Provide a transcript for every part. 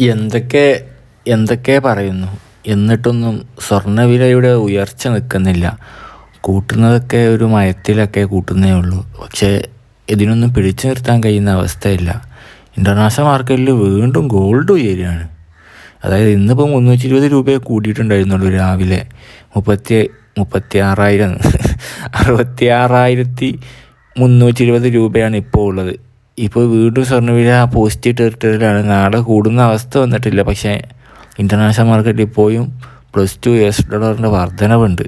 എന്തൊക്കെ എന്തൊക്കെ പറയുന്നു? എന്നിട്ടൊന്നും സ്വർണവിലയുടെ ഉയർച്ച നിൽക്കുന്നില്ല. കൂട്ടുന്നതൊക്കെ ഒരു മയത്തിലൊക്കെ കൂട്ടുന്നേ ഉള്ളൂ. പക്ഷേ ഇതിനൊന്നും പിടിച്ചു നിർത്താൻ കഴിയുന്ന അവസ്ഥയില്ല. ഇന്റർനാഷണൽ മാർക്കറ്റിൽ വീണ്ടും ഗോൾഡ് ഉയരുകയാണ്. അതായത് ഇന്നിപ്പോൾ മുന്നൂറ്റി ഇരുപത് രൂപയെ കൂടിയിട്ടുണ്ടായിരുന്നുള്ളൂ രാവിലെ. മുപ്പത്തി മുപ്പത്തി ആറായിരം അറുപത്തി ആറായിരത്തി മുന്നൂറ്റി ഇരുപത് രൂപയാണ് ഇപ്പോൾ ഉള്ളത്. ഇപ്പോൾ വീണ്ടും സ്വർണവില പോസിറ്റീവ് ടെറിട്ടറിയിലാണ് നാളെ കൂടുന്ന അവസ്ഥ വന്നിട്ടില്ല. പക്ഷേ ഇന്റർനാഷണൽ മാർക്കറ്റിൽ ഇപ്പോഴും പ്ലസ് ടു എസ് ഡോളറിന്റെ വർധനവുണ്ട്.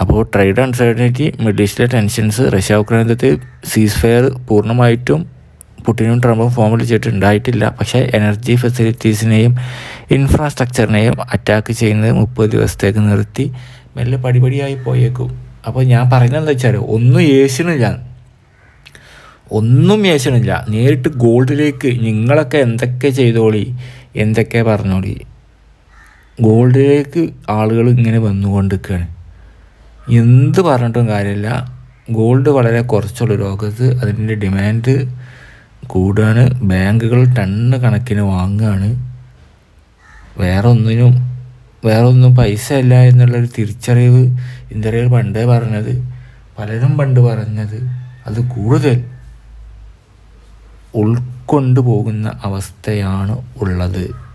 അപ്പോൾ ട്രേഡ് അൺസർട്ടനിറ്റി മിഡിൽ ഈസ്റ്റിലെ ടെൻഷൻസ് റഷ്യ ഉക്രൈൻ യുദ്ധത്തിൽ സീസ് ഫയർ പൂർണമായിട്ടും പുടിനും ട്രംപും ഫോം വിളിച്ചിട്ട് ഉണ്ടായിട്ടില്ല പക്ഷേ എനർജി ഫെസിലിറ്റീസിനെയും ഇൻഫ്രാസ്ട്രക്ചറിനെയും അറ്റാക്ക് ചെയ്യുന്നത് മുപ്പത് ദിവസത്തേക്ക് നിർത്തി. മെല്ലെ പടിപടിയായി പോയേക്കും. അപ്പോൾ ഞാൻ പറയുന്നത് എന്താ വെച്ചാൽ ഒന്നും ഏഷ്യണില്ല ഒന്നും മേശണില്ല നേരിട്ട് ഗോൾഡിലേക്ക് നിങ്ങളൊക്കെ എന്തൊക്കെ ചെയ്തോളി എന്തൊക്കെ പറഞ്ഞോളി. ഗോൾഡിലേക്ക് ആളുകൾ ഇങ്ങനെ വന്നുകൊണ്ടിരിക്കുകയാണ്. എന്ത് പറഞ്ഞിട്ടും കാര്യമില്ല. ഗോൾഡ് വളരെ കുറച്ചുള്ള ലോകത്ത് അതിന്റെ ഡിമാൻഡ് കൂടുകയാണ് ബാങ്കുകൾ ടണ്ണ് കണക്കിന് വാങ്ങുകയാണ്. വേറെ ഒന്നിനും വേറെ ഒന്നും പൈസ ഇല്ല എന്നുള്ളൊരു തിരിച്ചറിവ് ഇന്ത്യയിൽ പണ്ടേ പറഞ്ഞത് പലരും പണ്ട് പറഞ്ഞത് അത് കൂടുതൽ. ഉൾക്കൊണ്ടു പോകുന്ന അവസ്ഥയാണ് ഉള്ളത്.